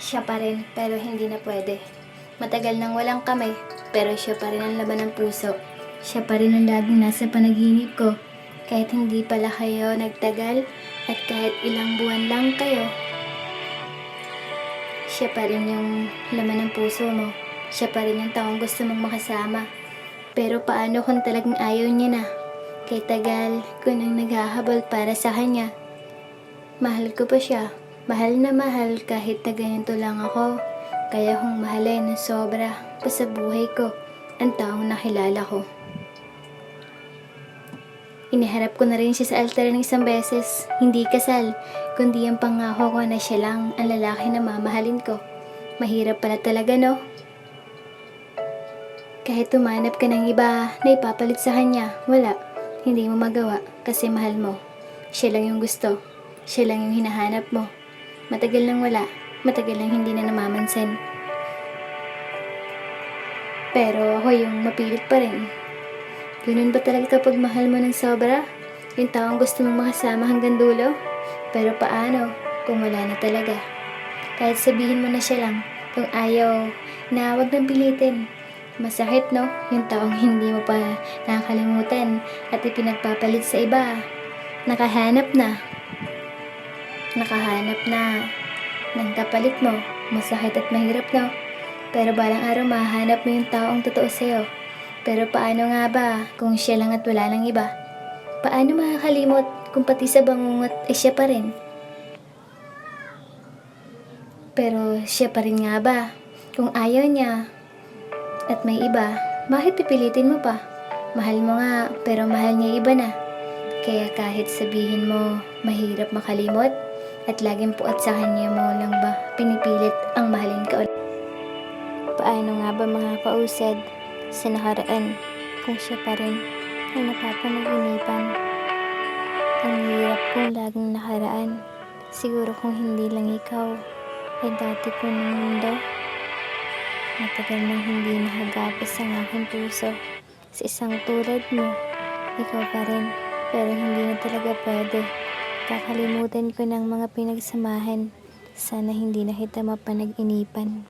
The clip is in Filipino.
Siya pa rin, pero hindi na pwede. Matagal nang walang kamay, pero siya pa rin ang laman ng puso. Siya pa rin ang laging nasa panaginip ko. Kahit hindi pala kayo nagtagal, at kahit ilang buwan lang kayo, siya pa rin yung laman ng puso mo. Siya pa rin yung taong gusto mong makasama. Pero paano kung talagang ayaw niya na? Kay tagal ko nang naghahabol para sa kanya. Mahal ko pa siya. Mahal na mahal kahit na ganito lang ako. Kaya kong mahalin na sobra pa sa buhay ko ang taong nakilala ko. Iniharap ko na rin siya sa altar ng isang beses. Hindi kasal, kundi ang pangako ko na siya lang ang lalaki na mamahalin ko. Mahirap pala talaga, no? Kahit tumanap ka ng iba na ipapalit sa kanya, wala. Hindi mo magawa kasi mahal mo. Siya lang yung gusto. Siya lang yung hinahanap mo. Matagal nang wala. Matagal nang hindi na namamansin. Pero ako yung mapilit pa rin. Ganun ba talaga kapag mahal mo ng sobra? Yung taong gusto mong makasama hanggang dulo? Pero paano kung wala na talaga? Kahit sabihin mo na siya lang, kung ayaw na wag nang pilitin. Masakit no, yung taong hindi mo pa nakakalimutan at ipinagpapalit sa iba. Nakahanap na. Nakahanap na ng kapalit mo. Masakit at mahirap no. Pero balang araw mahanap mo yung taong totoo sa'yo. Pero paano nga ba kung siya lang at wala lang iba? Paano makakalimot kung pati sa bangungot ay siya pa rin? Pero siya pa rin nga ba? Kung ayaw niya at may iba, bakit pipilitin mo pa? Mahal mo nga, pero mahal niya iba na. Kaya kahit sabihin mo mahirap makalimot at laging puat sa kanya mo lang ba pinipilit ang mahalin ka ulit? Paano nga ba mga kausad sa nakaraan kung siya pa rin ang napapanaginipan? Ang hirap kung laging nakaraan. Siguro kung hindi lang ikaw ay dati ko ng mundo. Matagal nang hindi nahagapos ang aking puso sa isang tulad mo. Ikaw pa rin, pero hindi na talaga pwede. Kakalimutan ko ng mga pinagsamahan. Sana hindi na kita mapanag-inipan.